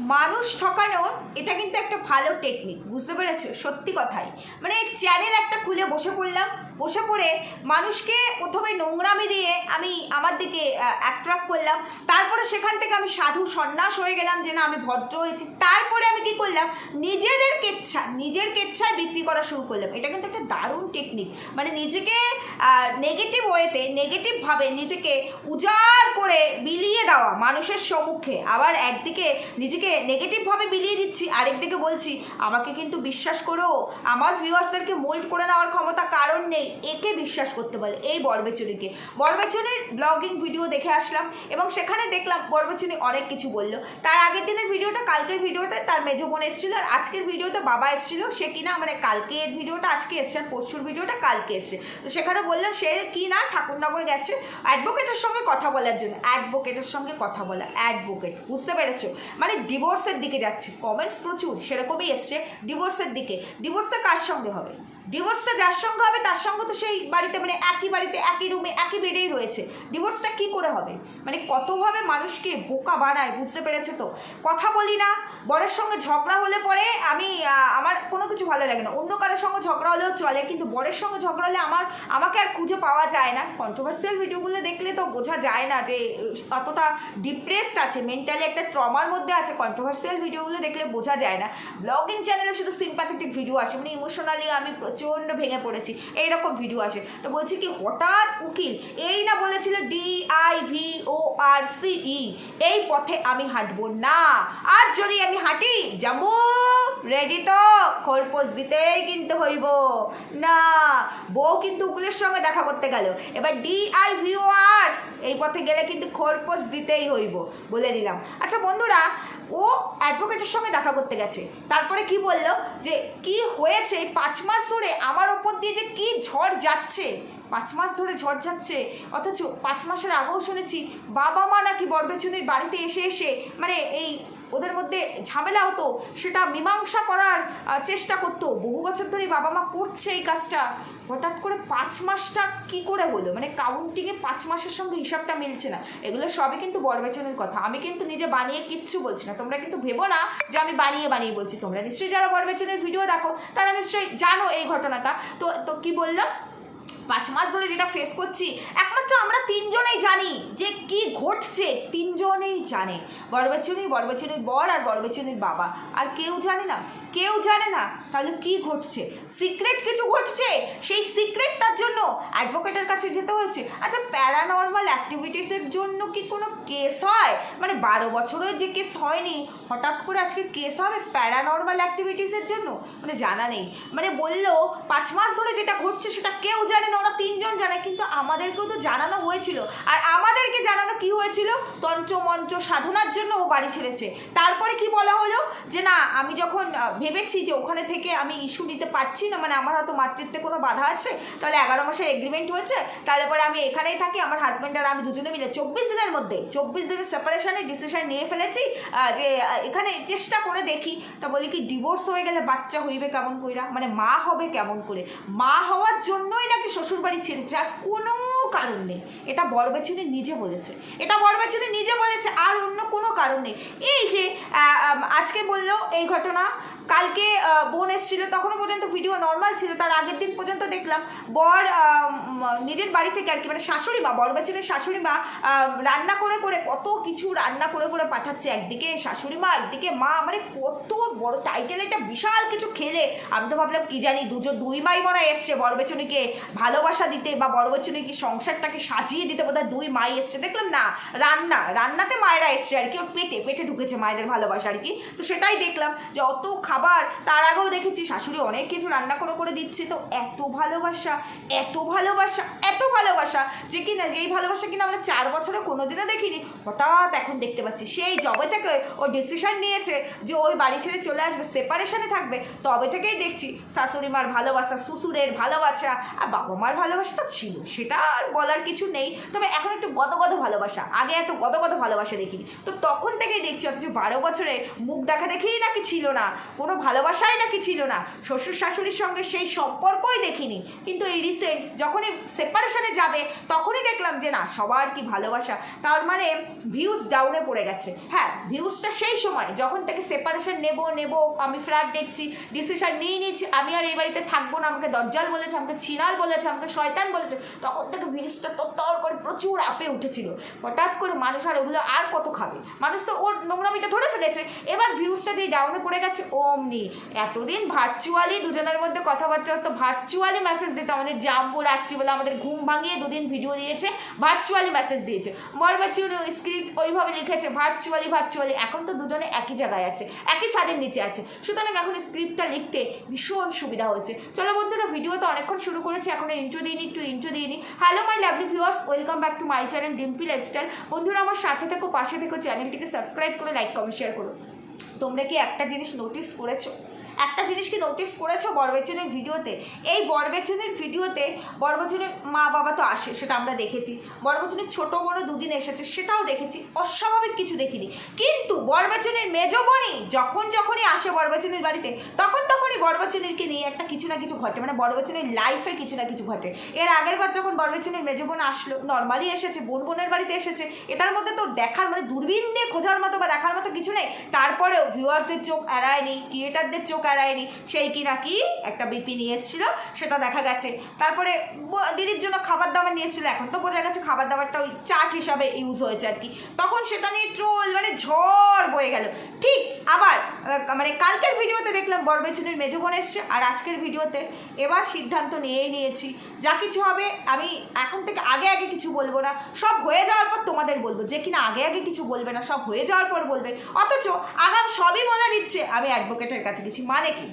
মানুষ ঠকানো, এটা কিন্তু একটা ভালো টেকনিক বুঝতে পেরেছ? সত্যি কথাই। মানে চ্যানেল একটা খুলে বসে পড়লাম। বসে পড়ে মানুষকে প্রথমে নোংরামি দিয়ে আমি আমার দিকে অ্যাট্রাক্ট করলাম। তারপরে সেখান থেকে আমি সাধু সন্ন্যাস হয়ে গেলাম যে না, আমি ভদ্র হয়েছি। তারপরে আমি কি করলাম? নিজেদের কেচ্ছা, নিজের কেচ্ছায় বিক্রি করা শুরু করলাম। এটা কিন্তু একটা দারুণ টেকনিক মানে নিজেকে নেগেটিভ ওয়েতে নেগেটিভভাবে নিজেকে উজাড় করে বিলিয়ে দেওয়া মানুষের সম্মুখে। আবার একদিকে নিজেকে নেগেটিভভাবে বিলিয়ে দিচ্ছি, আরেকদিকে বলছি, আমাকে কিন্তু বিশ্বাস করো, আমার ভিউয়ার্সদেরকে মোল্ড করে নেওয়ার ক্ষমতা কারণ নেই। একে বিশ্বাস করতে বলে, এই বরবেচুরিকে। বরবেচুরির ব্লগিং ভিডিও দেখে আসলাম এবং সেখানে দেখলাম বরবেচুরি অনেক কিছু বলল। তার আগের দিনের ভিডিওটা, কালকের ভিডিওতে তার মেজো বোন এসেছিল আর আজকের ভিডিওতে বাবা এসেছিল। সে কিনা মানে কালকের ভিডিওটা, আজকে এসছে আর পরশুর ভিডিওটা কালকে এসছে। তো সেখানে বলল, সে কি না ঠাকুরনগর গেছে অ্যাডভোকেটের সঙ্গে কথা বলার জন্য। অ্যাডভোকেটের সঙ্গে কথা বলা অ্যাডভোকেট বুঝতে পেরেছ? মানে ডিভোর্সের দিকে যাচ্ছে। কমেন্টস প্রচুর, সেরকমই এসছে ডিভোর্সের দিকে। ডিভোর্সটা কার সঙ্গে হবে? ডিভোর্সটা যার সঙ্গে হবে, তার সঙ্গে তো সেই বাড়িতে মানে একই বাড়িতে, একই রুমে একই বেডেই রয়েছে। ডিভোর্সটা কি করে হবে? মানে কতভাবে মানুষকে বোকা বানায়, বুঝতে পেরেছে তো? কথা বলি না, বরের সঙ্গে ঝগড়া হলে পরে আমি আমার কোনো কিছু ভালো লাগে না। অন্য কারোর সঙ্গে ঝগড়া হলেও চলে, কিন্তু বরের সঙ্গে ঝগড়া হলে আমার, আমাকে আর খুঁজে পাওয়া যায় না। কন্ট্রোভার্সিয়াল ভিডিওগুলো দেখলে তো বোঝা যায় না যে, কতটা ডিপ্রেসড আছে মেন্টালি একটা ট্রমার মধ্যে আছে। কন্ট্রোভার্সিয়াল ভিডিওগুলো দেখলে বোঝা যায় না। ব্লগিং চ্যানেলে শুধু সিম্প্যাথেটিক ভিডিও আসে মানে ইমোশনালি আমি প্রচণ্ড ভেঙে পড়েছি। এইরকম ভিডিও আসে। তো বলছি কি, হঠাৎ উকিল এই না বলেছিল D I V O R C E এই পথে আমি হাঁটবো না। আর যদি আমি হাঁটি যাব রেডি তো খোরপোশ দিতেই কিন্তু হইব। না, বউ কিন্তু উকিলের সঙ্গে দেখা করতে গেল। এবার D I V O R's এই পথে গেলে কিন্তু খোরপোশ দিতেই হইব বলে দিলাম। আচ্ছা বন্ধুরা, ও অ্যাডভোকেটের সঙ্গে দেখা করতে গেছে। তারপরে কি বলল যে, কি হয়েছে পাঁচ মাস ধরে আমার ওপর দিয়ে যে কি ঝড় যাচ্ছে? পাঁচ মাস ধরে ঝড় যাচ্ছে অথচ পাঁচ মাসের আগেও শুনেছি বাবা মা নাকি বরবেচুনির বাড়িতে এসে এসে মানে এই ওদের মধ্যে ঝামেলা হতো, সেটা মীমাংসা করার চেষ্টা করতো। বহু বছর ধরে বাবা মা করছে এই কাজটা। হঠাৎ করে পাঁচ মাসটা কি করে হলো? মানে কাউন্টিংয়ে পাঁচ মাসের সঙ্গে হিসাবটা মিলছে না। এগুলো সবই কিন্তু বরবেচনের কথা। আমি কিন্তু নিজে বানিয়ে কিচ্ছু বলছি না। তোমরা কিন্তু ভেবো না যে আমি বানিয়ে বানিয়ে বলছি। তোমরা নিশ্চয়ই যারা বরবেচনের ভিডিও দেখো, তারা নিশ্চয়ই জানো এই ঘটনাটা। তো তো কি বললাম? পাঁচ মাস ধরে যেটা ফেস করছি, একমাত্র আমরা তিনজনেই জানি যে কি ঘটছে। তিনজনেই জানে। বরবেচুনি বরবেচুনির বর আর বরবেচুনির বাবা। আর কেউ জানে না। কেউ জানে না তাহলে কি ঘটছে? সিক্রেট কিছু ঘটছে? সেই সিক্রেট তার জন্য অ্যাডভোকেটের কাছে যেতে হয়েছে? আচ্ছা প্যারানর্মাল অ্যাক্টিভিটিসের জন্য কি কোনো কেস হয়? মানে বারো বছরের যে কেস হয়নি, হঠাৎ করে আজকে কেস হবে প্যারানর্মাল অ্যাক্টিভিটিসের জন্য? মানে জানা নেই। মানে বলল, পাঁচ মাস ধরে যেটা ঘটছে সেটা কেউ জানে না, ওরা তিনজন জানে, কিন্তু আমাদেরকেও তো জানানো হয়েছিল। আর আমাদেরকে জানানো কি হয়েছিল? তন্ত্র, মন্ত্র সাধনার জন্য ও বাড়ি ছেড়েছে। তারপরে কি বলা হলো? যে না, আমি যখন ভেবেছি যে ওখানে থেকে আমি ইস্যু নিতে পারছি না মানে আমার হয়তো মাতৃত্বে কোনো বাধা আছে, তাহলে এগারো মাসের এগ্রিমেন্ট হয়েছে, তাহলে পরে আমি এখানেই থাকি, আমার হাজব্যান্ড আর আমি দুজনে মিলে। চব্বিশ দিনের মধ্যে, চব্বিশ দিনের সেপারেশনের ডিসিশন নিয়ে ফেলেছি যে এখানে চেষ্টা করে দেখি। তা বলি কি ডিভোর্স হয়ে গেলে বাচ্চা হইবে কেমন কইরা? মানে মা হবে কেমন করে? মা হওয়ার জন্যই নাকি শ্বশুরবাড়ি ছেড়েছে আর কোনো কারণ নেই। এটা বরবেচুনি নিজে বলেছে। এটা বরবেচুনি নিজে বলেছে, আর অন্য কোনো কারণ নেই। এই যে আজকে বলল এই ঘটনা কালকে বোন এসেছিল, তখনও পর্যন্ত ভিডিও নর্মাল ছিল, তার আগের দিন পর্যন্ত দেখলাম, বর নিজের বাড়ি থেকে আর কি মানে শাশুড়ি মা বরবেচুনের শাশুড়ি মা রান্না করে করে কত কিছু রান্না করে করে পাঠাচ্ছে, একদিকে শাশুড়ি মা, একদিকে মা মানে কত বড় টাইটেল একটা বিশাল কিছু খেলে। আমি তো ভাবলাম, কি জানি, দুজন, দুই মাই মনে এসছে এসছে বরবেচুনিকে ভালোবাসা দিতে বা বরবেচুনিকে সংসারটাকে সাজিয়ে দিতে বোধহয় দুই মাই এসছে। দেখলাম না, রান্না, রান্নাতে মায়েরা এসছে আর কি, ওর পেটে পেটে ঢুকেছে মায়েদের ভালোবাসা আর কি। তো সেটাই দেখলাম যে অত খাবার তার আগেও দেখেছি শাশুড়ি অনেক কিছু রান্না করে করে দিচ্ছে। তো এত ভালোবাসা এত ভালোবাসা এত ভালোবাসা যে কিনা যেই ভালোবাসা কিনা আমরা চার বছরে কোনোদিনও দেখিনি। হঠাৎ এখন দেখতে পাচ্ছি, সেই জবে থেকে ও ডিসিশন নিয়েছে যে ওই বাড়ি ছেড়ে চলে আসবে সেপারেশনে থাকবে। তবে থেকেই দেখছি শাশুড়ি মার ভালোবাসা, শ্বশুরের ভালোবাসা, আর বাবা মার ভালোবাসা তো ছিল, সেটা আর বলার কিছু নেই। তবে এখন একটু গদগদ ভালোবাসা, আগে এত গদগদ ভালোবাসা দেখিনি। তো তখন থেকেই দেখছি অথচ বারো বছরে মুখ দেখা দেখেই নাকি ছিল না। কোনো কোনো ভালোবাসাই নাকি ছিল না। শ্বশুর শাশুড়ির সঙ্গে সেই সম্পর্কই দেখিনি। কিন্তু এই রিসেন্ট যখনই সেপারেশনে যাবে, তখনই দেখলাম যে না, সবার কি ভালোবাসা। তার মানে ভিউজ ডাউনে পড়ে গেছে। হ্যাঁ ভিউজটা সেই সময়, যখন থেকে সেপারেশন নেব নেব, আমি ফ্ল্যাট দেখছি ডিসিশন নিয়ে নিয়েছি, আমি আর এই বাড়িতে থাকব না, আমাকে দরজাল বলেছে, আমাকে চিনাল বলেছে, আমাকে শয়তান বলেছে, তখন থেকে ভিউজটা তত্তর করে প্রচুর আপে উঠেছিল। হঠাৎ করে মানুষ আর ওগুলো আর কত খাবে? মানুষ তো ওর নোংরামিটা ধরে ফেলেছে। এবার ভিউজটা যেই ডাউনে পড়ে গেছে অমনি এতদিন ভার্চুয়ালি দুজনের মধ্যে কথাবার্তা হতো ভার্চুয়ালি মেসেজ দিত। আমাদের জাম্বু রাখছি বলে আমাদের ঘুম ভাঙিয়ে দুদিন ভিডিও দিয়েছে ভার্চুয়ালি মেসেজ দিয়েছে। মরবাচি স্ক্রিপ্ট ওইভাবে লিখেছে ভার্চুয়ালি ভার্চুয়ালি এখন তো দুজনে একই জায়গায় আছে, একই ছাদের নিচে আছে। সুতরাং এখন স্ক্রিপ্টটা লিখতে ভীষণ সুবিধা হয়েছে। চলো বন্ধুরা ভিডিও তো অনেকক্ষণ শুরু করেছি, এখন ইন্ট্রো দিইনি, একটু ইন্ট্রো দিইনি। Hello my lovely viewers welcome back to my channel Dimpi lifestyle বন্ধুরা, আমার সাথে থেকো, পাশে থেকো চ্যানেলটিকে সাবস্ক্রাইব করে লাইক কমেন্ট শেয়ার করো। তোমরা কি একটা জিনিস নোটিস করেছ? একটা জিনিস কি নোটিস করেছ বরবেচনের ভিডিওতে? এই বরবেচনের ভিডিওতে বরবেচনের মা বাবা তো আসে, সেটা আমরা দেখেছি। বরবেচনের ছোট বড় দুদিন এসেছে, সেটাও দেখেছি। অস্বাভাবিক কিছু দেখিনি। কিন্তু বরবেচনের মেজ বোনই যখন যখনই আসে বরবেচনের বাড়িতে, তখন তখনই বরবেচনেরকে নিয়ে একটা কিছু না কিছু ঘটে। মানে বরবেচনের লাইফে কিছু না কিছু ঘটে। এর আগের বার যখন বরবেচনের মেজ বোন আসলো নর্মালি এসেছে, বোন বোনের বাড়িতে এসেছে, এটার মধ্যে তো দেখার মানে দূরবীন দিয়ে খোঁজার মতো বা দেখার মতো কিছু নেই। তারপরেও ভিউয়ার্সদের চোখ এড়ায়নি ক্রিয়েটারদের চোখ এড়ায়নি সেই কি নাকি একটা বিপি নিয়ে এসেছিল, সেটা দেখা গেছে। তারপরে দিদির জন্য খাবার দাবার নিয়ে এসেছিল, এখন তো বোঝা গেছে খাবার দাবারটা ওই চাট হিসাবে ইউজ হয়েছে আর কি। তখন সেটা নিয়ে ট্রোল মানে ঝড় বয়ে গেল। ঠিক আবার মানে কালকের ভিডিওতে দেখলাম বরবেচনের মেজো বোন এসছে, আর আজকের ভিডিওতে এবার সিদ্ধান্ত নিয়েই নিয়েছি। যা কিছু হবে, আমি এখন থেকে আগে আগে কিছু বলব না। সব হয়ে যাওয়ার পর তোমাদের বলব, যে কিনা আগে আগে কিছু বলবে না, সব হয়ে যাওয়ার পর বলবে। অথচ আগাম সবই বলে দিচ্ছে, আমি অ্যাডভোকেটের কাছে গেছি। মানে কি?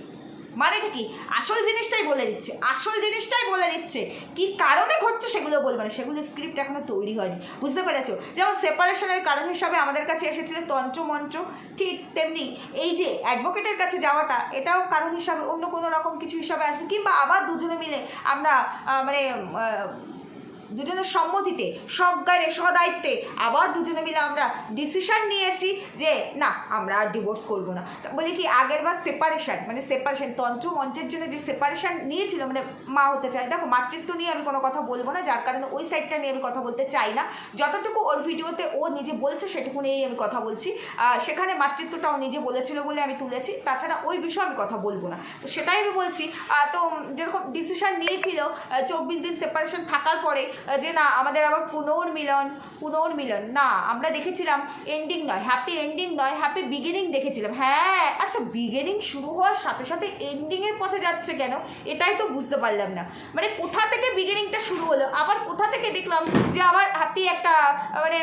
মানেটা কি? আসল জিনিসটাই বলে দিচ্ছে। আসল জিনিসটাই বলে দিচ্ছে। কি কারণে ঘটছে সেগুলো বলবে না। সেগুলো স্ক্রিপ্ট এখনও তৈরি হয়নি। বুঝতে পেরেছ? যেমন সেপারেশনের কারণ হিসাবে আমাদের কাছে এসেছিল মন্ত্র। ঠিক তেমনি এই যে অ্যাডভোকেটের কাছে যাওয়াটা, এটাও কারণ হিসাবে অন্য কোনো রকম কিছু হিসাবে আসবে। কিংবা আবার দুজনে মিলে আমরা মানে দুজনের সম্মতিতে, সজ্ঞানে, সদায়িত্বে আবার দুজনে মিলে আমরা ডিসিশন নিয়েছি যে, না, আমরা আর ডিভোর্স করব না। বলি কি, আগের বার সেপারেশন মানে সেপারেশান তন্ত্র মঞ্চের জন্য যে সেপারেশন নিয়েছিল মানে মা হতে চায়। দেখো, মাতৃত্ব নিয়ে আমি কোনো কথা বলব না, যার কারণে ওই সাইডটা নিয়ে আমি কথা বলতে চাই না। যতটুকু ওর ভিডিওতে ও নিজে বলছে, সেটুকু নিয়েই আমি কথা বলছি। সেখানে মাতৃত্বটাও নিজে বলেছিল বলে আমি তুলেছি। তাছাড়া ওই বিষয়ে আমি কথা বলব না। তো সেটাই আমি বলছি। তো, যেরকম ডিসিশান নিয়েছিল চব্বিশ দিন সেপারেশন থাকার পরে যে না, আমাদের আবার পুনর্মিলন পুনর্মিলন। না, আমরা দেখেছিলাম এন্ডিং নয় হ্যাপি এন্ডিং নয় হ্যাপি বিগিনিং দেখেছিলাম। হ্যাঁ আচ্ছা বিগিনিং শুরু হওয়ার সাথে সাথে এন্ডিংয়ের পথে যাচ্ছে কেন? এটাই তো বুঝতে পারলাম না। মানে কোথা থেকে বিগিনিংটা শুরু হলো? আবার কোথা থেকে দেখলাম যে আবার হ্যাপি একটা মানে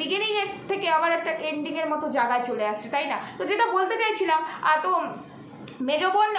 বিগিনিংয়ের থেকে আবার একটা এন্ডিংয়ের মতো জায়গায় চলে আসছে, তাই না? তো যেটা বলতে চাইছিলাম তো মেজ বোন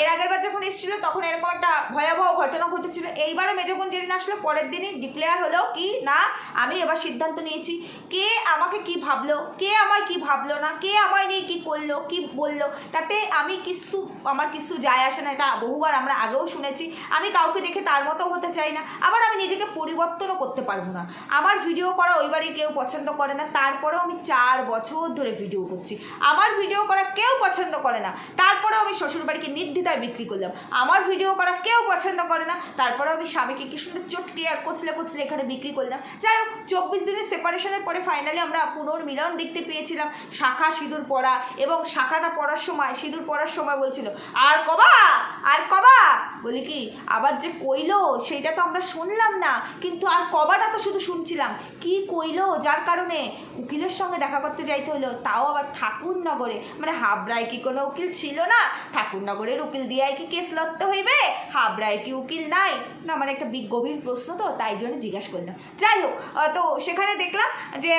এর আগের বার যখন এসেছিল, তখন এরকম একটা ভয়াবহ ঘটনা ঘটেছিল। এইবারও মেজ বোন যেদিন আসলো, পরের দিনই ডিক্লেয়ার হলো কি, না, আমি এবার সিদ্ধান্ত নিয়েছি। কে আমাকে কি ভাবলো? কে আমায় কি ভাবলো না? কে আমায় নিয়ে কি করল? কি বলল? তাতে আমি কিছু, আমার কিছু যায় আসে না। এটা বহুবার আমরা আগেও শুনেছি। আমি কাউকে দেখে তার মতো হতে চাই না। আবার আমি নিজেকে পরিবর্তনও করতে পারব না। আমার ভিডিও করা ওই বাড়ি কেউ পছন্দ করে না। তারপরেও আমি চার বছর ধরে ভিডিও করছি। আমার ভিডিও করা কেউ পছন্দ করে না। তারপরেও আমি শ্বশুরবাড়িকে নির্দ্বিধায় বিক্রি করলাম। আমার ভিডিও করা কেউ পছন্দ করে না। তারপরে আমি স্বামীকে কি সুন্দর চটকে আর কচলে কচলে এখানে বিক্রি করলাম। যাই হোক, চব্বিশ দিনের সেপারেশনের পরে ফাইনালি আমরা পুনর্মিলন দেখতে পেয়েছিলাম। শাখা সিঁদুর পরা এবং শাখাটা পড়ার সময়, সিঁদুর পড়ার সময় বলছিল, আর কবা? আর কবা? বলি কি, আবার যে কইলো সেইটা তো আমরা শুনলাম না, কিন্তু আর কবাটা তো শুধু শুনছিলাম। কি কইলো? যার কারণে উকিলের সঙ্গে দেখা করতে যাইতে হলো তাও আবার ঠাকুরনগরে। মানে হাবড়ায় কি কোনো উকিল ছিল না? ঠাকুরনগরের উকিল দিয়াই কি কেস লড়তে হইবে? হাবড়ায় কি উকিল নাই? না মানে একটা গভীর প্রশ্ন তো, তাই জন্য জিজ্ঞাসা করলাম। যাই হোক তো সেখানে দেখলাম যে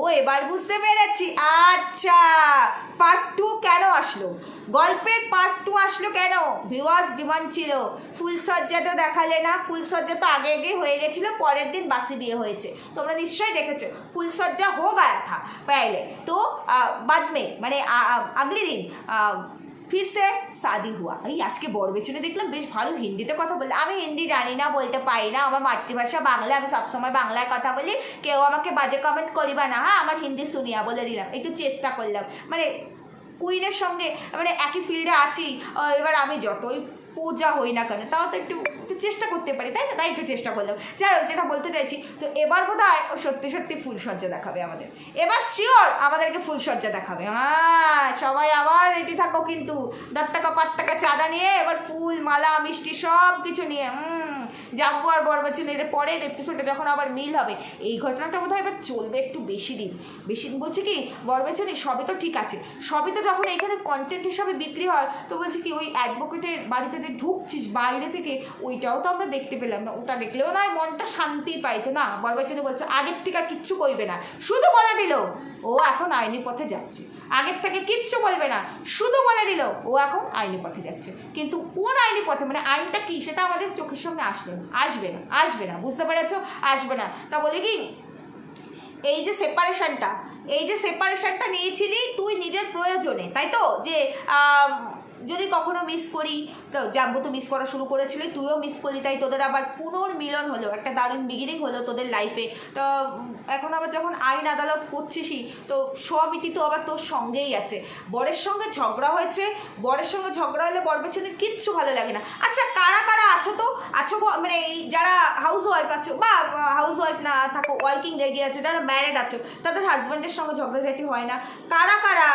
ও এবার বুঝতে পেরেছি। আচ্ছা পার্ট টু কেন আসলো? গল্পের পার্ট টু আসলো কেন? ভিউয়ার্স ডিমান্ড ছিল। ফুলসজ্জা তো দেখালে না ফুলসজ্জা তো আগে আগে হয়ে গেছিল, পরের দিন বাসি বিয়ে হয়েছে। তোমরা নিশ্চয়ই দেখেছ ফুলসজ্জা হোক গায়া থা তো বাদমে মানে আগলি দিন ফির সে হুয়া। এই আজকে বড় পেছনে দেখলাম, বেশ ভালো হিন্দিতে কথা বলে। আমি হিন্দি জানি না, বলতে পারি না, আমার মাতৃভাষা বাংলা, আমি সবসময় বাংলায় কথা বলি। কেউ আমাকে বাজে কমেন্ট করিবা না হ্যাঁ? আমার হিন্দি শুনিয়া বলে দিলাম, একটু চেষ্টা করলাম। মানে কুইনের সঙ্গে মানে একই ফিল্ডে আছি এবার আমি যতই পূজা হই না কেন, তাও তো একটু একটু চেষ্টা করতে পারি, তাই না? তাই একটু চেষ্টা করলাম। যাই হোক, যেটা বলতে চাইছি, তো এবার বোধ হয় সত্যি সত্যি ফুলসজ্জা দেখাবে আমাদের। এবার শিওর আমাদেরকে ফুলসজ্জা দেখাবে। হ্যাঁ সবাই আবার রেডি থাকো কিন্তু। পাঁচ টাকা চাঁদা নিয়ে এবার ফুল, মালা, মিষ্টি সব কিছু নিয়ে। হুম জাম্বু আর বরবাচনের পরের এপিসোডে যখন আবার মিল হবে। এই ঘটনাটা বোধ হয় এবার চলবে একটু বেশি দিন। বেশি দিন বলছে কি বরবাচনি সবই তো ঠিক আছে। সবই তো যখন এখানে কন্টেন্ট হিসাবে বিক্রি হয়, তো বলছে কি, ওই অ্যাডভোকেটের বাড়িতে যে ঢুকছিস, বাইরে থেকে, ওইটাও তো আমরা দেখতে পেলাম না। ওটা দেখলেও নয় মনটা শান্তি পাইতো না। বরবাচনি বলছে আগের থেকে কিচ্ছু কইবে না। শুধু বলে দিল, ও এখন আইনি পথে যাচ্ছে। আগের থেকে কিচ্ছু বলবে না, শুধু বলে দিল, ও এখন আইনি পথে যাচ্ছে। কিন্তু কোন আইনি পথে মানে আইনটা কি, সেটা আমাদের চোখের সামনে আসবে না। আসবে না আসবে না, বুঝতে পেরেছ? আসবে না। তা বলে কি, এই যে সেপারেশানটা এই যে সেপারেশানটা নিয়েছিলি তুই নিজের প্রয়োজনে, তাই তো? যে যদি কখনো মিস করি, তো জাম্বু তো মিস করা শুরু করেছিলি, তুইও মিস করলি, তাই তোদের আবার পুনর্মিলন হলো, একটা দারুণ বিগিনিং হলো তোদের লাইফে তো এখন আবার যখন আইন আদালত করছিসই, তো সবইটি তো আবার তোর সঙ্গেই আছে। বরের সঙ্গে ঝগড়া হয়েছে, বরের সঙ্গে ঝগড়া হলে বর পেছনে কিচ্ছু ভালো লাগে না। আচ্ছা কারা কারা আছো তো? আছো মানে এই যারা হাউস ওয়াইফ আছো, বা হাউস ওয়াইফ না থাকো ওয়ার্কিং লেডি আছো, যারা ম্যারেড আছো, তাদের হাজব্যান্ডের সঙ্গে ঝগড়াঝাটি হয় না। কারা কারা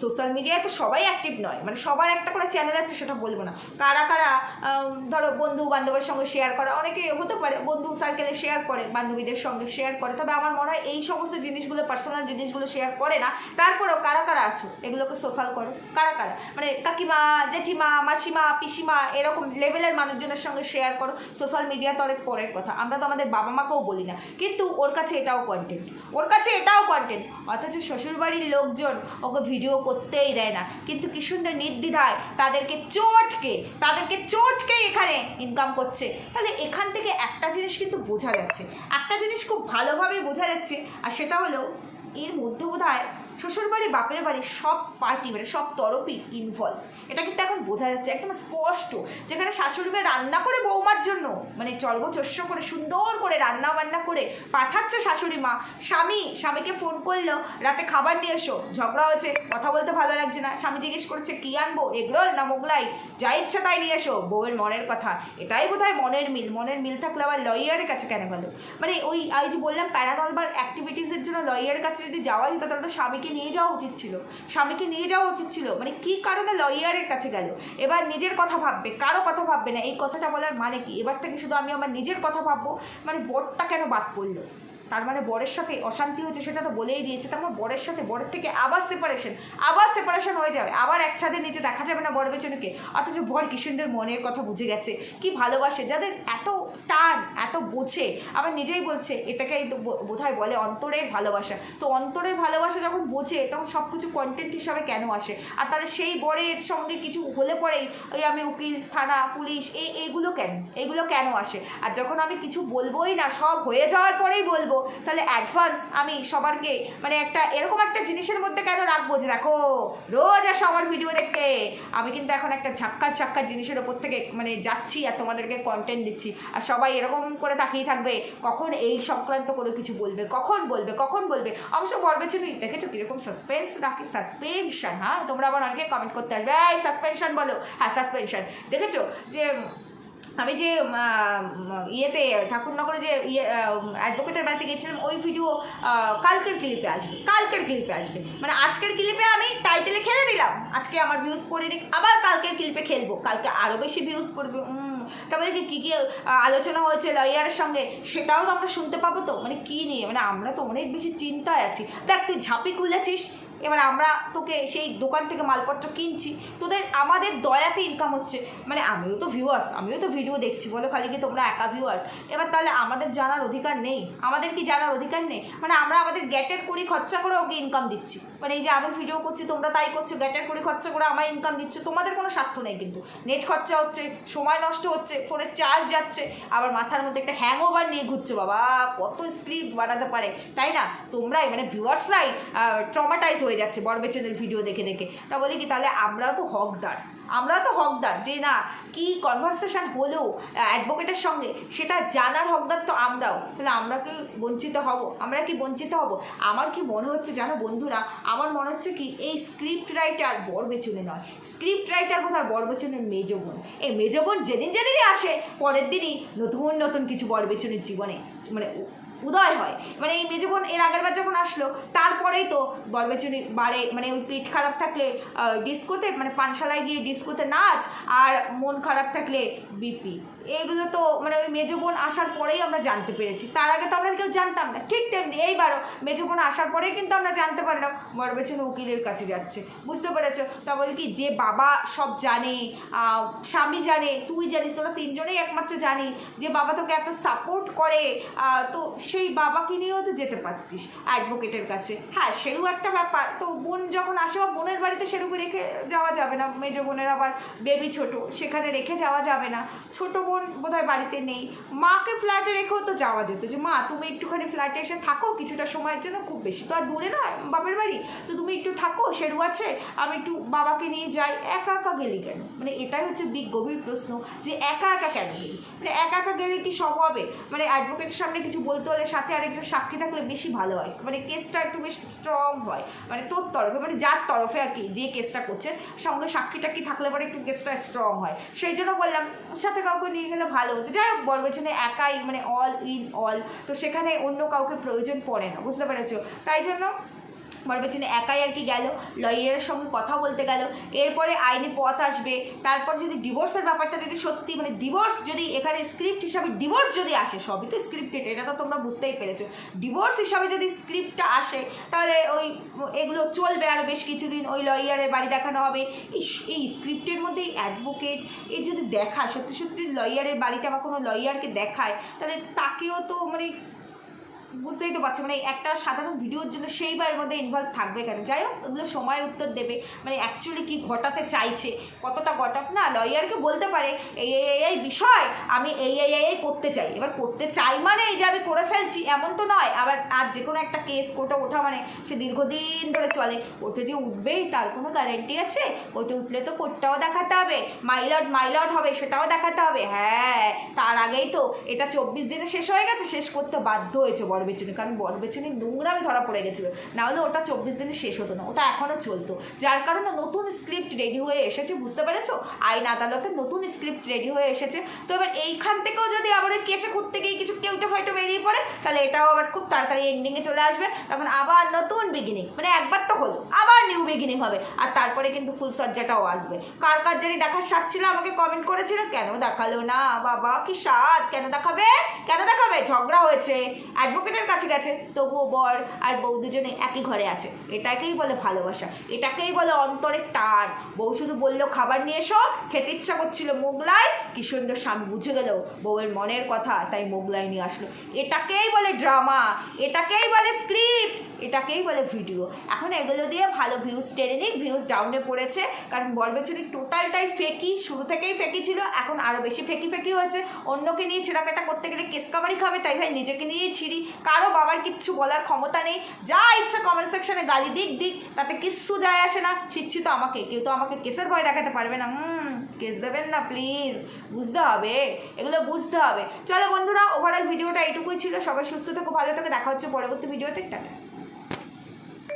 সোশ্যাল মিডিয়ায় তো সবাই অ্যাক্টিভ নয়। মানে সবার একটা করে চ্যানেল আছে, সেটা বলব না। কারা কারা ধরো বন্ধু বান্ধবের সঙ্গে শেয়ার করা, অনেকে হতে পারে বন্ধু সার্কেলে শেয়ার করে, বান্ধবীদের সঙ্গে শেয়ার করে। তবে আমার মনে হয় এই সমস্ত জিনিসগুলো পার্সোনাল জিনিসগুলো শেয়ার করে না। তারপরেও কারা কারা আছো? এগুলোকে সোশ্যাল করো। কারা কারা? মানে কাকিমা, জেঠিমা, মাসিমা, পিসিমা, এরকম লেভেলের মানুষজনের সঙ্গে শেয়ার করো। সোশ্যাল মিডিয়া তো অনেক পরের কথা। আমরা তো আমাদের বাবা মাকেও বলি না। কিন্তু ওর কাছে এটাও কন্টেন্ট ওর কাছে এটাও কন্টেন্ট অথচ শ্বশুরবাড়ির লোকজন ওকে ভিডিও করতেই দেয় না। কিন্তু কি সুন্দর নির্দ্বিধায় তাদেরকে চটকে, তাদেরকে চোটকে এখানে ইনকাম করছে। তাহলে এখান থেকে একটা জিনিস কিন্তু বোঝা যাচ্ছে। একটা জিনিস খুব ভালোভাবে বোঝা যাচ্ছে, আর সেটা হলো এর মধ্যে বোধ হয় শ্বশুরবাড়ি, বাপের বাড়ি সব পার্টি মানে সব তরফই ইনভলভ এটা কিন্তু এখন বোঝা যাচ্ছে, একদম স্পষ্ট। যেখানে শাশুড়ি রান্না করে বৌমার জন্য মানে চর্বচস্য করে, সুন্দর করে রান্না বান্না করে পাঠাচ্ছে শাশুড়ি মা স্বামী, স্বামীকে ফোন করল, রাতে খাবার নিয়ে এসো, ঝগড়া হয়েছে, কথা বলতে ভালো লাগছে না, স্বামী জিজ্ঞেস করছে, কী আনব? এগরোল না মোগলাই? যা ইচ্ছা তাই নিয়ে এসো, বউয়ের মনের কথা। এটাই বোধ মনের মিল মনের মিল থাকলে আবার লয়ারের কাছে কেন গেল মানে ওই আমি যে বললাম প্যারানলবার অ্যাক্টিভিটিসের জন্য লয়ারের কাছে যদি যাওয়া যেত তাহলে তো স্বামীকে নিয়ে যাওয়া উচিত ছিল। স্বামীকে নিয়ে যাওয়া উচিত ছিল। মানে কী কারণে লয়ারের কাছে গেল। এবার নিজের কথা ভাববে, কারও কথা ভাববে না। এই কথাটা বলার মানে কি? এবার থেকে শুধু আমি আমার নিজের কথা ভাববো? মানে বোর্ডটা কেন বাদ পড়ল? তার মানে বরের সাথে অশান্তি হয়েছে, সেটা তো বলেই দিয়েছে। তার মানে বরের সাথে বরের থেকে আবার সেপারেশন আবার সেপারেশন হয়ে যাবে। আবার এক ছাদের নিচে দেখা যাবে না বর পেছনকে। অথচ বর কিষণদের মনের কথা বুঝে গেছে। কি ভালোবাসে, যাদের এত টান, এত বোঝে। আবার নিজেই বলছে এটাকে বোধহয় বলে অন্তরের ভালোবাসা। তো অন্তরের ভালোবাসা যখন বোঝে, তখন সব কিছু কন্টেন্ট হিসাবে কেন আসে? আর তাহলে সেই বরের সঙ্গে কিছু হলে পরেই ওই আমি উকিল, থানা, পুলিশ এই এইগুলো কেন? এইগুলো কেন আসে? আর যখন আমি কিছু বলবোই না, সব হয়ে যাওয়ার পরেই বলব। তাহলে অ্যাডভান্স আমি সবারকে মানে একটা এরকম একটা জিনিসের মধ্যে কেন রাখব যে দেখো, রোজ আসো আমার ভিডিও দেখতে। আমি কিন্তু এখন একটা ঝাক্কা ঝাক্কা জিনিসের ওপর থেকে মানে যাচ্ছি আর তোমাদেরকে কন্টেন্ট দিচ্ছি। আর সবাই এরকম করে তাকিয়ে থাকবে, কখন এই সংক্রান্ত করে কিছু বলবে, কখন বলবে কখন বলবে? অবশ্য বরবেছনি দেখেছ কীরকম সাসপেন্স রাখি সাসপেনশন হ্যাঁ? তোমরা আবার অনেকে কমেন্ট করতে এই সাসপেনশন বলো। হ্যাঁ সাসপেনশন দেখেছ যে আমি যে ইয়েতে, ঠাকুরনগরে যে ইয়ে অ্যাডভোকেটের বাড়িতে গেছিলাম ওই ভিডিও কালকের ক্লিপে আসবে, কালকের ক্লিপে আসবে। মানে আজকের ক্লিপে আমি টাইটেলে খেলে দিলাম আজকে আমার ভিউজ পড়ে দিক আবার কালকের ক্লিপে খেলব। কালকে আরও বেশি ভিউজ পড়বে তারপরে কি, কী কী আলোচনা হয়েছে লয়ারের সঙ্গে, সেটাও আমরা শুনতে পাবো তো। মানে কী নিয়ে মানে আমরা তো অনেক বেশি চিন্তায় আছি। দেখ, তুই ঝাঁপি খুলেছিস এবার আমরা তোকে সেই দোকান থেকে মালপত্র কিনছি, তোদের আমাদের দয়াতে ইনকাম হচ্ছে। মানে আমিও তো ভিউয়ার্স আমিও তো ভিডিও দেখছি, বলো খালি কি তোমরা একা ভিউয়ার্স এবার তাহলে আমাদের জানার অধিকার নেই। আমাদের কি জানার অধিকার নেই? মানে আমরা আমাদের গ্যাটের কুড়ি খরচা করে ওকে ইনকাম দিচ্ছি। মানে এই যে আমি ভিডিও করছি, তোমরা তাই করছ গ্যাটের করি, খরচা করে আমার ইনকাম দিচ্ছ, তোমাদের কোনো স্বার্থ নেই কিন্তু। নেট খরচা হচ্ছে, সময় নষ্ট হচ্ছে ফোনের চার্জ যাচ্ছে, আবার মাথার মধ্যে একটা হ্যাং ওভার নিয়ে ঘুরছে, বাবা, কত স্ক্রিপ্ট বানাতে পারে। তাই না? তোমরাই মানে ভিউয়ার্সরাই ট্রমাটাইজ হয়ে হয়ে যাচ্ছে বরবেচনের ভিডিও দেখে দেখে। তা বলি কি, তাহলে আমরাও তো হকদার। আমরাও তো হকদার। যে না, কি কনভারসেশন হলো অ্যাডভোকেটের সঙ্গে, সেটা জানার হকদার তো আমরাও। তাহলে আমরা কি বঞ্চিত হব? আমরা কি বঞ্চিত হব? আমার কি মনে হচ্ছে জানো বন্ধুরা, আমার মনে হচ্ছে কি, এই স্ক্রিপ্ট রাইটার বর বেচনে নয়। স্ক্রিপ্ট রাইটার বোধ হয় বর বেচনের মেজ বোন। এই মেজ বোন যেদিন যেদিনই আসে, পরের দিনই নতুন নতুন কিছু বর বেচনের জীবনে মানে উদয় হয়। মানে এই মেজো বোন এর আগের বার যখন আসলো, তারপরেই তো বরবেচনি বারে মানে ওই পেট খারাপ থাকলে ডিস্কোতে মানে পানশালায় গিয়ে ডিস্কোতে নাচ, আর মন খারাপ থাকলে বিপি। এইগুলো তো মানে ওই মেজ বোন আসার পরেই আমরা জানতে পেরেছি। তার আগে তো আমরা কেউ জানতাম না। ঠিক তেমনি এইবারও মেজ বোন আসার পরেই কিন্তু আমরা জানতে পারলাম বরবেচন উকিলের কাছে যাচ্ছে। বুঝতে পেরেছ? তা বলি কি, যে বাবা সব জানে স্বামী জানে, তুই জানিস, তোরা তিনজনেই একমাত্র জানি, যে বাবা তোকে এত সাপোর্ট করে তো সেই বাবাকে নিয়েও তো যেতে পারতিস অ্যাডভোকেটের কাছে। হ্যাঁ সেরও একটা ব্যাপার। তো বোন যখন আসে বা বোনের বাড়িতে সেরকম রেখে যাওয়া যাবে না। মেজ বোনের আবার বেবি ছোট, সেখানে রেখে যাওয়া যাবে না। ছোট বোন বোধহয় বাড়িতে নেই। মাকে ফ্ল্যাটে রেখেও তো যাওয়া যেত যে, মা, তুমি একটুখানি ফ্ল্যাটে এসে থাকো, কিছুটা সময়ের জন্য খুব বেশি। তো আর দূরে নয়, বাপের বাড়ি। তো তুমি একটু থাকো সেরু আছে, আমি একটু বাবাকে নিয়ে যাই। একা একা গেলি কেন? মানে এটাই হচ্ছে বিগ গভীর প্রশ্ন যে, একা একা কেন গেলি? মানে একা একা গেলে কি সব হবে? মানে অ্যাডভোকেটের সামনে কিছু বলতে হলে সাথে আরেকজন সাক্ষী থাকলে বেশি ভালো হয়। মানে কেসটা একটু বেশ স্ট্রং হয়। মানে তোর তরফে মানে যার তরফে আর কি যে কেসটা করছে, সঙ্গে সাক্ষী টাক্ষী থাকলে পরে একটু কেসটা স্ট্রং হয়। সেই জন্য বললাম, সাথে কাউকে নিয়ে গেলে ভালো হতো। যাই হোক বরবেচনে একাই মানে অল ইন অল তো সেখানে অন্য কাউকে প্রয়োজন পড়ে না, বুঝতে পেরেছ? তাই জন্য বরবেচনে একাই আর কি গেল, লয়ারের সঙ্গে কথা বলতে গেল। এরপরে আইনি পথ আসবে, তারপর যদি ডিভোর্সের ব্যাপারটা যদি সত্যি মানে ডিভোর্স যদি এখানে স্ক্রিপ্ট হিসাবে ডিভোর্স যদি আসে, সবই তো স্ক্রিপ্টেড এটা তো তোমরা বুঝতেই পেরেছ। ডিভোর্স হিসাবে যদি স্ক্রিপ্টটা আসে, তাহলে ওই এগুলো চলবে আরও বেশ কিছুদিন, ওই লয়ারের বাড়ি দেখানো হবে। এই স্ক্রিপ্টের মধ্যে অ্যাডভোকেট এই যদি দেখায়, সত্যি সত্যি যদি লয়ারের বাড়িটা বা কোনো লয়ারকে দেখায়, তাহলে তাকেও তো মানে বুঝতেই তো পারছ মানে একটা সাধারণ ভিডিওর জন্য সেই বারের মধ্যে ইনভলভ থাকবে কেন? যাই হোক ওগুলো সময় উত্তর দেবে। মানে অ্যাকচুয়ালি কি ঘটাতে চাইছে? কতটা ঘটাক? না লয়ারকে বলতে পারে, এই এই বিষয় আমি এই এই এই করতে চাই। এবার করতে চাই মানে এই যে আমি করে ফেলছি, এমন তো নয়। আবার, আর যে কোনো একটা কেস কোর্টে ওঠা মানে সে দীর্ঘদিন ধরে চলে। কোর্টে যে উঠবেই, তার কোনো গ্যারেন্টি আছে? কোর্টে উঠলে তো কোর্টটাও দেখাতে হবে। মাইলট মাইলট হবে, সেটাও দেখাতে হবে। হ্যাঁ তার আগেই তো এটা চব্বিশ দিনে শেষ হয়ে গেছে, শেষ করতে বাধ্য হয়েছে বরবেচনি কারণ বরবেচনি নোংরামে ধরা পড়ে গেছিল। নাহলে ওটা চব্বিশ দিনে শেষ হতো না, ওটা এখনও চলতো। যার কারণে নতুন স্ক্রিপ্ট রেডি হয়ে এসেছে, বুঝতে পেরেছ? আইন আদালতে নতুন স্ক্রিপ্ট রেডি হয়ে এসেছে। তো এবার এইখান থেকেও যদি আবার কেচে খুঁজতে গিয়ে কিছু কেউটে ফাইটো বেরিয়ে পড়ে, তাহলে এটাও আবার খুব তাড়াতাড়ি এন্ডিংয়ে চলে আসবে। তখন আবার নতুন বিগিনিং মানে একবার তো হলো, আবার নিউ বিগিনিং হবে। আর তারপরে কিন্তু ফুল সজ্জাটাও আসবে। কার কার জানি দেখার স্বাদ ছিল আমাকে কমেন্ট করেছিল, কেন দেখাল না? বাবা, কি স্বাদ, কেন দেখাবে? কেন দেখাবে? ঝগড়া হয়েছে। অ্যাডভোকেটের কাছে গেছে। তবুও বর আর বউ দুজনে একই ঘরে আছে। এটাকেই বলে ভালোবাসা। এটাকেই বলে অন্তরের টান। বউ শুধু বলল, খাবার নিয়ে এসো। খেতে ইচ্ছা করছিল মোগলাই। কি সুন্দর স্বামী বুঝে গেল বউয়ের মনের কথা, তাই মোগলাই নিয়ে আসলো। এটাকেই বলে ড্রামা। এটাকেই বলে স্ক্রিপ্ট। এটাকেই বলে ভিডিও। এখন এগুলো দিয়ে ভালো ভিউজ টেনে নিক। ভিউজ ডাউনে পড়েছে। কারণ বরবেচুরি টোটালটাই ফেকি। শুরু থেকেই ফেকি ছিল। এখন আরও বেশি ফেকি ফেকি হয়েছে। অন্যকে নিয়ে ছেঁড়াকাটা করতে গেলে কেসকামারি খাবে। তাই ভাই নিজেকে নিয়েই ছিঁড়ি। কারও বাবার কিচ্ছু বলার ক্ষমতা নেই। যা ইচ্ছা কমেন্ট সেকশনে গালি দিক দিক, তাতে কিচ্ছু যায় আসে না। ছিচ্ছি তো আমাকে, কেউ তো আমাকে কেসের ভয় দেখাতে পারবে না। হুম, কেস দেবেন না প্লিজ বুঝতে হবে, এগুলো বুঝতে হবে। চলো বন্ধুরা ওভারঅল ভিডিওটা এইটুকুই ছিল। সবাই সুস্থ থেকো, ভালো থেকে। দেখা হচ্ছে পরবর্তী ভিডিওতে টাটা।